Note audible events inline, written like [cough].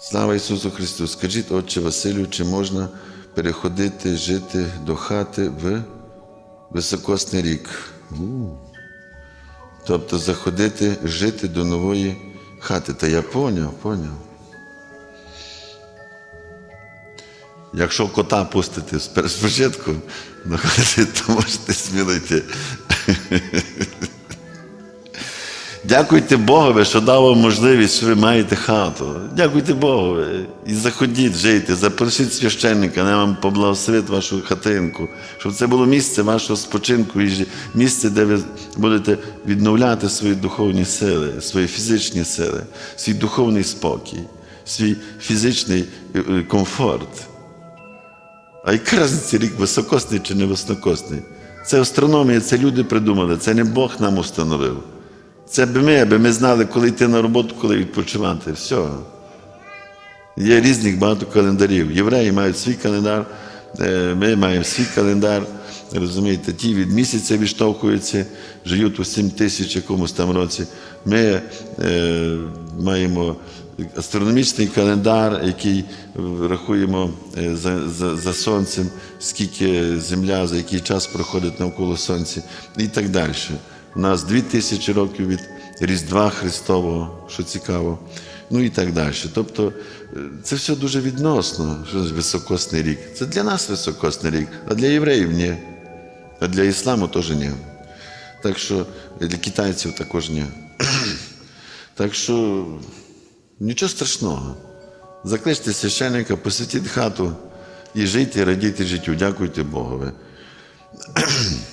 Слава Ісусу Христу! Скажіть, Отче Василю, чи можна переходити жити до хати в високосний рік? Тобто заходити жити до нової хати. Та я поняв, поняв. Якщо кота пустити спочатку [laughs] то можете сміло йти. Дякуйте Богові, що дав вам можливість, що ви маєте хату. Дякуйте Богові. І заходіть, жийте, запросіть священника, не вам поблагословить вашу хатинку, щоб це було місце вашого спочинку і місце, де ви будете відновляти свої духовні сили, свої фізичні сили, свій духовний спокій, свій фізичний е, е, комфорт. А яка разниця рік високосний чи не високосний? Це астрономія, це люди придумали, це не Бог нам установив. Це б ми, аби ми знали, коли йти на роботу, коли відпочивати. Все. Є різних багато календарів. Євреї мають свій календар, е, ми маємо свій календар. Розумієте, ті від місяця відштовхуються, живуть у 7 тисяч якомусь там році. Ми е, маємо астрономічний календар, який рахуємо е, за, за, за сонцем, скільки земля, за який час проходить навколо сонця і так далі. У нас 2000 років від Різдва Христового, що цікаво, ну і так далі. Тобто е, це все дуже відносно, що високосний рік. Це для нас високосний рік, а для євреїв ні. А для ісламу теж ні. Так що для китайців також ні. [clears throat] Так що нічого страшного. Закличте священника, посвятіть хату і жийте, радійте життю. Дякуйте Богові. [clears throat]